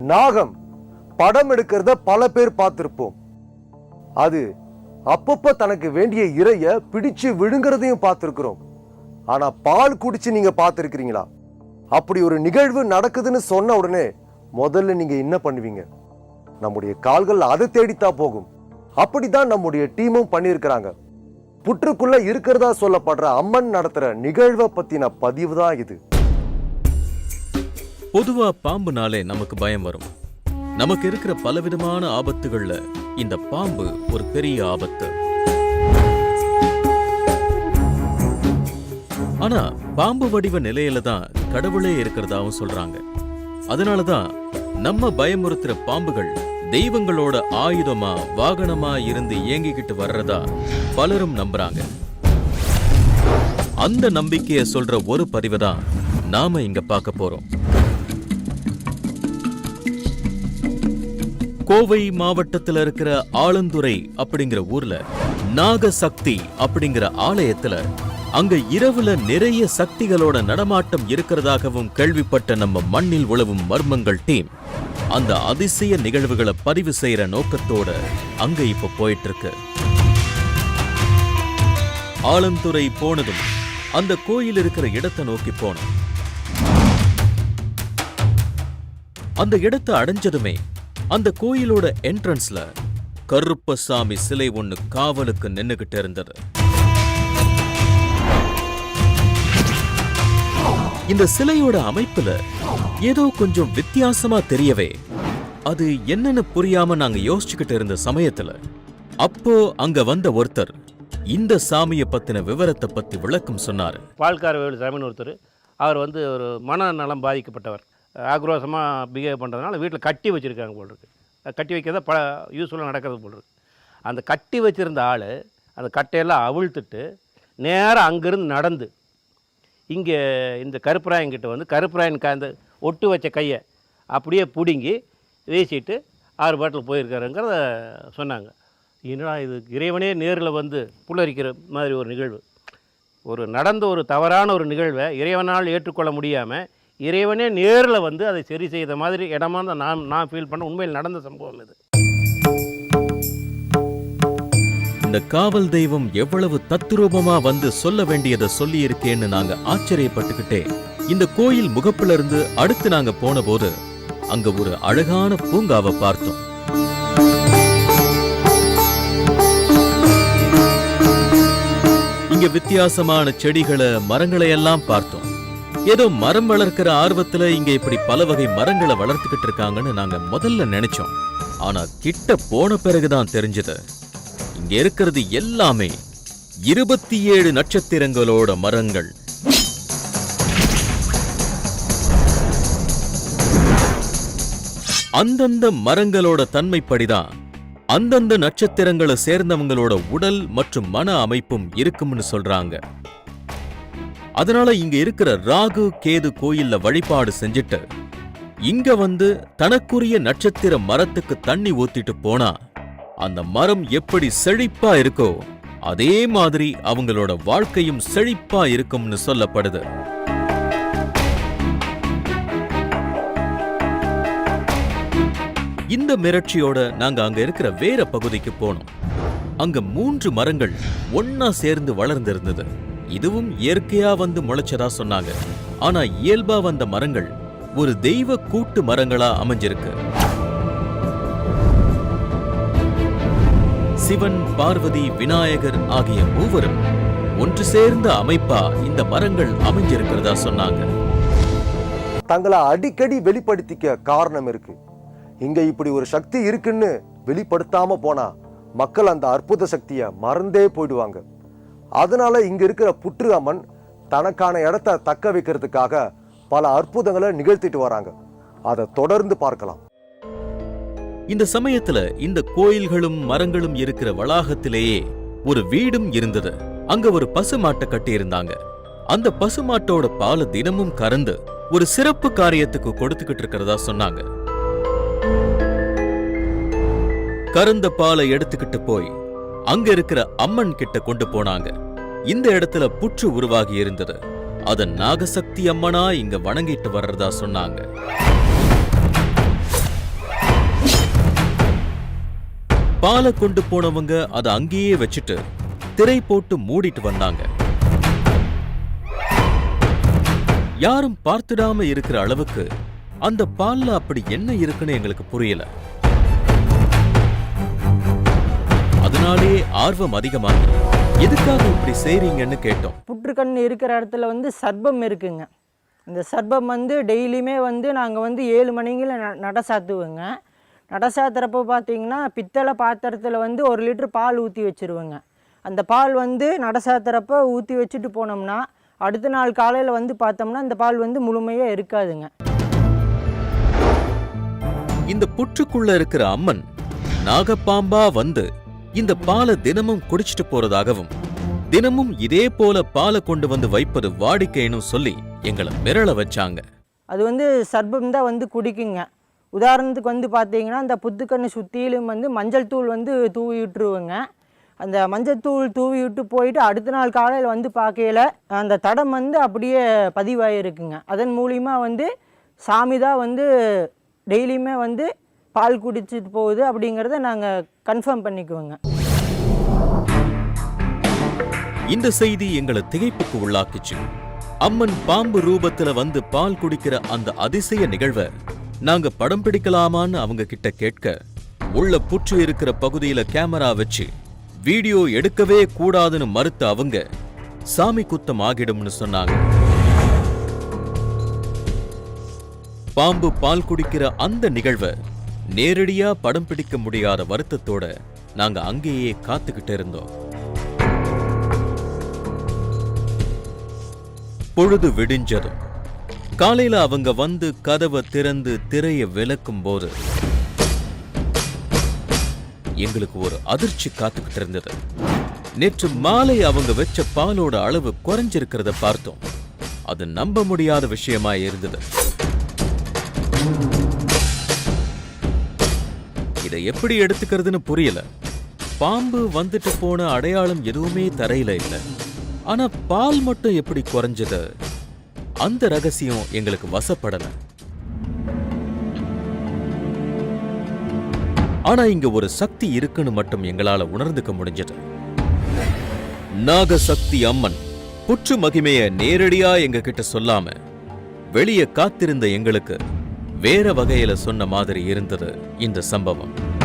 நாகம் படம் எடுக்கிறத பல பேர் பார்த்துருப்போம். அது அப்பப்ப தனக்கு வேண்டிய இறைய பிடிச்சு விழுங்குறதையும் பார்த்துருக்குறோம். ஆனா பால் குடிச்சு நீங்க பார்த்துருக்கிறீங்களா? அப்படி ஒரு நிகழ்வு நடக்குதுன்னு சொன்ன உடனே முதல்ல நீங்க என்ன பண்ணுவீங்க? நம்முடைய கால்கள் அதை தேடித்தான் போகும். அப்படிதான் நம்முடைய டீமும் பண்ணியிருக்கிறாங்க. புற்றுக்குள்ள இருக்கிறதா சொல்லப்படுற அம்மன் நடத்துற நிகழ்வை பத்தின பதிவு தான் இது. பொதுவா பாம்புனாலே நமக்கு பயம் வரும். நமக்கு இருக்கிற பலவிதமான ஆபத்துகள்ல இந்த பாம்பு ஒரு பெரிய ஆபத்து. ஆனா பாம்பு வடிவ நிலையில தான் கடவுளே இருக்கிறதாவும் சொல்றாங்க. அதனாலதான் நம்ம பயமுறுத்துற பாம்புகள் தெய்வங்களோட ஆயுதமா வாகனமா இருந்து இயங்கிக்கிட்டு வர்றதா பலரும் நம்புறாங்க. அந்த நம்பிக்கைய சொல்ற ஒரு பதிவை தான் நாம இங்க பார்க்க போறோம். கோவை மாவட்டத்தில் இருக்கிற ஆலந்துறை அப்படிங்கிற ஊர்ல நாகசக்தி அப்படிங்கிற ஆலயத்துல அங்க இரவுல நிறைய சக்திகளோட நடமாட்டம் இருக்கிறதாகவும் கேள்விப்பட்ட நம்ம மண்ணில் உழவும் மர்மங்கள் டீம். அந்த அதிசய நிகழ்வுகளை பதிவு செய்யற நோக்கத்தோட அங்க இப்ப போயிட்டு இருக்கு ஆலந்துறை போனதும் அந்த கோயில் இருக்கிற இடத்தை நோக்கி போனோம். அந்த இடத்தை அடைஞ்சதுமே அந்த கோயிலோட என்ட்ரன்ஸ்ல கருப்பசாமி சிலை ஒண்ணு காவலுக்கு நின்னுகிட்டு இருந்தது. இந்த சிலையோட அமைப்புல ஏதோ கொஞ்சம் வித்தியாசமா தெரியவே அது என்னன்னு புரியாம நாங்க யோசிச்சுக்கிட்டு இருந்த சமயத்துல அப்போ அங்க வந்த ஒருத்தர் இந்த சாமிய பத்தின விவரத்தை பத்தி விளக்கம் சொன்னாரு. பால்கார வேலு சாமின்னு ஒருத்தர் அவர் வந்து ஒரு மனநலம் பாதிக்கப்பட்டவர். ஆக்ரோஷமாக பிஹேவ் பண்ணுறதுனால வீட்டில் கட்டி வச்சுருக்காங்க போல் இருக்கு கட்டி வைக்கிறத பல யூஸ்ஃபுல்லாக நடக்கிறது போல் இருக்கு அந்த கட்டி வச்சிருந்த ஆள் அந்த கட்டையெல்லாம் அவிழ்த்துட்டு நேராக அங்கேருந்து நடந்து இங்கே இந்த கருப்பராயன்கிட்ட வந்து கருப்பராயன் க அந்த ஒட்டு வச்ச கையை அப்படியே பிடுங்கி வீசிட்டு ஆறு பாட்டில் போயிருக்காருங்கிறத சொன்னாங்க. என்னடா இது இறைவனே நேரில் வந்து புல்லரிக்கிற மாதிரி ஒரு நிகழ்வு. ஒரு நடந்த ஒரு தவறான ஒரு நிகழ்வை இறைவனால் ஏற்றுக்கொள்ள முடியாமல் இறைவனே நேரில் வந்து அதை சரி செய்த மாதிரி இடமா தான் நான் நான் ஃபீல் பண்ண உண்மையில் நடந்த சம்பவம் இது. இந்த காவல் தெய்வம் எவ்வளவு தத்ரூபமா வந்து சொல்ல வேண்டியதை சொல்லி இருக்கேன்னு நாங்க ஆச்சரியப்பட்டுக்கிட்டே இந்த கோயில் முகப்புல இருந்து அடுத்து நாங்க போன போது அங்க ஒரு அழகான பூங்காவை பார்த்தோம். இங்க வித்தியாசமான செடிகளை மரங்களை எல்லாம் பார்த்தோம். ஏதோ மரம் வளர்க்கிற ஆர்வத்துல இங்க இப்படி பல வகை மரங்களை வளர்த்துக்கிட்டு இருக்காங்கன்னு நாங்க முதல்ல நினைச்சோம். ஆனா கிட்ட போன பிறகுதான் தெரிஞ்சது. இங்க இருக்கிறது எல்லாமே இருபத்தி ஏழு நட்சத்திரங்களோட மரங்கள். அந்தந்த மரங்களோட தன்மைப்படிதான் அந்தந்த நட்சத்திரங்களை சேர்ந்தவங்களோட உடல் மற்றும் மன அமைப்பும் இருக்கும்னு சொல்றாங்க. அதனால இங்க இருக்கிற ராகு கேது கோயில்ல வழிபாடு செஞ்சுட்டு இங்க வந்து தனக்குரிய நட்சத்திர மரத்துக்கு தண்ணி ஊத்திட்டு போனா அந்த மரம் எப்படி செழிப்பா இருக்கோ அதே மாதிரி அவங்களோட வாழ்க்கையும் செழிப்பா இருக்கும்னு சொல்லப்படுது. இந்த மிரட்சியோட நாங்க அங்க இருக்கிற வேற பகுதிக்கு போனோம். அங்க மூன்று மரங்கள் ஒன்னா சேர்ந்து வளர்ந்திருந்தது. இதுவும் இயற்கையா வந்து முளைச்சதா சொன்னாங்க. ஆனா இயல்பா வந்த மரங்கள் ஒரு தெய்வ கூட்டு மரங்களா அமைஞ்சிருக்கு. சிவன் பார்வதி விநாயகர் ஆகிய மூவரும் ஒன்று சேர்ந்த அமைப்பா இந்த மரங்கள் அமைஞ்சிருக்கிறதா சொன்னாங்க. தங்களை அடிக்கடி வெளிப்படுத்திக்க காரணம் இருக்கு. இங்க இப்படி ஒரு சக்தி இருக்குன்னு வெளிப்படுத்தாம போனா மக்கள் அந்த அற்புத சக்தியை மறந்தே போயிடுவாங்க. அதனால இங்க இருக்கிற புற்று அம்மன் தனக்கான இடத்த தக்க வைக்கிறதுக்காக பல அற்புதங்களை நிகழ்த்திட்டு வராங்க. அதை தொடர்ந்து பார்க்கலாம். இந்த சமயத்துல இந்த கோயில்களும் மரங்களும் இருக்கிற வளாகத்திலேயே ஒரு வீடும் இருந்தது. அங்க ஒரு பசுமாட்டை கட்டியிருந்தாங்க. அந்த பசுமாட்டோட பாலை தினமும் கறந்து ஒரு சிறப்பு காரியத்துக்கு கொடுத்துக்கிட்டு இருக்கிறதா சொன்னாங்க. கறந்த பாலை எடுத்துக்கிட்டு போய் அங்க இருக்கிற அம்மன் கிட்ட கொண்டு போனாங்க. இந்த இடத்துல புற்று உருவாகி இருந்தது. அத நாகசக்தி அம்மனா இங்க வணங்கிட்டு வர்றதா சொன்னாங்க. பாலை கொண்டு போனவங்க அதை அங்கேயே வச்சுட்டு திரை போட்டு மூடிட்டு வந்தாங்க. யாரும் பார்த்துடாம இருக்கிற அளவுக்கு அந்த பால்ல அப்படி என்ன இருக்குன்னு எங்களுக்கு புரியல. அதனாலே ஆர்வம் அதிகமாகி எதுக்காக இப்படி செய்றீங்கன்னு கேட்டோம். புற்றுக்கண் இருக்கிற இடத்துல வந்து சர்ப்பம் இருக்குங்க. இந்த சர்ப்பம் வந்து டெய்லியுமே வந்து நாங்கள் வந்து ஏழு மணிங்கில் ந நட சாத்துவோங்க. நட சாத்துறப்போ பார்த்தீங்கன்னா பித்தளை பாத்திரத்தில் வந்து ஒரு லிட்டர் பால் ஊற்றி வச்சுருவோங்க. அந்த பால் வந்து நட சாத்துறப்போ ஊற்றி வச்சுட்டு போனோம்னா அடுத்த நாள் காலையில் வந்து பார்த்தோம்னா இந்த பால் வந்து முழுமையாக இருக்காதுங்க. இந்த புற்றுக்குள்ள இருக்கிற அம்மன் நாகப்பாம்பா வந்து இந்த பாலை தினமும் குடிச்சிட்டு போறதாகவும் தினமும் இதே போல பாலை கொண்டு வந்து வைப்பது வாடிக்கைன்னு சொல்லி எங்களை மிரள வச்சாங்க. அது வந்து சர்பம் தான் வந்து குடிக்குங்க. உதாரணத்துக்கு வந்து பார்த்தீங்கன்னா அந்த புத்துக்கண்ணு சுற்றிலும் வந்து மஞ்சள் தூள் வந்து தூவி விட்டுருவோங்க அந்த மஞ்சள் தூள் தூவி விட்டு போயிட்டு அடுத்த நாள் காலையில் வந்து பார்க்கையில அந்த தடம் வந்து அப்படியே பதிவாயிருக்குங்க. அதன் மூலிமா வந்து சாமி தான் வந்து டெய்லியுமே வந்து பால் குடிச்சிட்டு போகுது அப்படிங்கிறத நாங்கள் கன்ஃபார்ம் பண்ணிக்குவோங்க. இந்த செய்தி எங்களை திகைப்புக்கு உள்ளாக்குச்சு. அம்மன் பாம்பு ரூபத்துல வந்து பால் குடிக்கிற அந்த அதிசய நிகழ்வை நாங்க படம் பிடிக்கலாமான்னு அவங்க கிட்ட கேட்க உள்ள புற்று இருக்கிற பகுதியில கேமரா வச்சு வீடியோ எடுக்கவே கூடாதுன்னு மறுத்த அவங்க சாமி குத்தம் ஆகிடும்னு சொன்னாங்க. பாம்பு பால் குடிக்கிற அந்த நிகழ்வை நேரடியா படம் பிடிக்க முடியாத வருத்தத்தோட நாங்க அங்கேயே காத்துக்கிட்டு இருந்தோம். பொழுது விடிஞ்சதும் காலையில அவங்க வந்து கதவை திறந்து திரைய விளக்கும் போது எங்களுக்கு ஒரு அதிர்ச்சி காத்துக்கிட்டு இருந்தது. நேற்று மாலை அவங்க வச்ச பாலோட அளவு குறைஞ்சிருக்கிறத பார்த்தோம். அது நம்ப முடியாத விஷயமா இருந்தது. இதை எப்படி எடுத்துக்கிறதுன்னு புரியல. பாம்பு வந்துட்டு போன அடையாளம் எதுவுமே தரையில இல்ல. ஆனா பால் மட்டும் எப்படி குறைஞ்சது? அந்த ரகசியம் எங்களுக்கு வசப்படல. ஆனா இங்க ஒரு சக்தி இருக்குன்னு மட்டும் எங்களால உணர்ந்துக்க முடிஞ்சது. நாகசக்தி அம்மன் புற்று மகிமைய நேரடியா எங்க கிட்ட சொல்லாம வெளிய காத்திருந்த எங்களுக்கு வேற வகையில சொன்ன மாதிரி இருந்தது இந்த சம்பவம்.